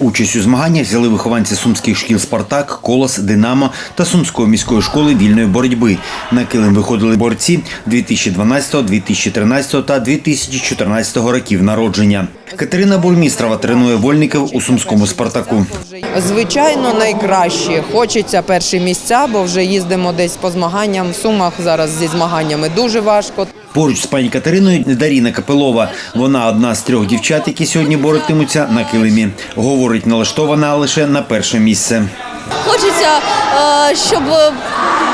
Участь у змаганнях взяли вихованці сумських шкіл Спартак, Колос, Динамо та Сумської міської школи вільної боротьби. На килим виходили борці 2012, 2013 та 2014 років народження. Катерина Бурмістрова тренує вольників у сумському Спартаку. Звичайно, найкраще. Хочеться перші місця, бо вже їздимо десь по змаганням. В Сумах зараз зі змаганнями дуже важко. Поруч з пані Катериною Даріна Капелова. Вона одна з трьох дівчат, які сьогодні боротимуться на килимі. Говорить, налаштована лише на перше місце. Хочеться, е, щоб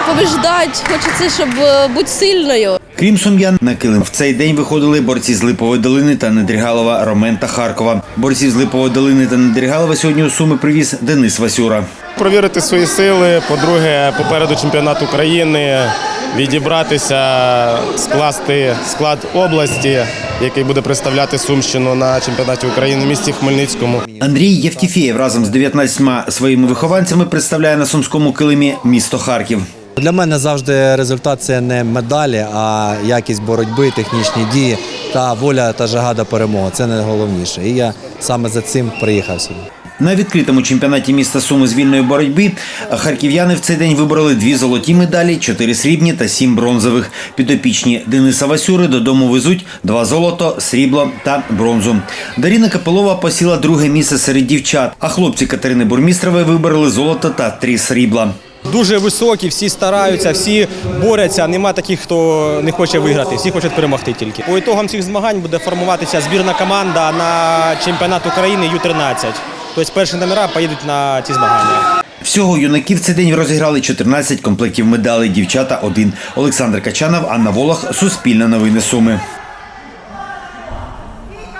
побіждати, хочеться, щоб е, бути сильною. Крім сум'ян, на килим в цей день виходили борці з Липової долини та Недрігалова Ромен та Харкова. Борців з Липової долини та Недрігалова сьогодні у Суми привіз Денис Васюра. Провірити свої сили. По-друге, попереду чемпіонат України, відібратися, скласти склад області, який буде представляти Сумщину на чемпіонаті України в місті Хмельницькому. Андрій Євтіфєєв разом з 19 своїми вихованцями представляє на сумському килимі місто Харків. Для мене завжди результат це не медалі, а якість боротьби, технічні дії та воля та жага до перемоги. Це найголовніше. І я саме за цим приїхав сюди. На відкритому чемпіонаті міста Суми з вільної боротьби харків'яни в цей день вибрали дві золоті медалі, чотири срібні та сім бронзових. Підопічні Дениса Васюри додому везуть два золото, срібло та бронзу. Даріна Капелова посіла друге місце серед дівчат, а хлопці Катерини Бурмістрової вибрали золото та три срібла. дуже високі, всі стараються, всі борються. Нема таких, хто не хоче виграти. Всі хочуть перемогти тільки. По ітогам цих змагань буде формуватися збірна команда на чемпіонат України Ю-13. Тобто перші номера поїдуть на ці змагання. Всього юнаків цей день розіграли 14 комплектів медалей, дівчата – один. Олександр Качанов, Анна Волох, Суспільне новини Суми.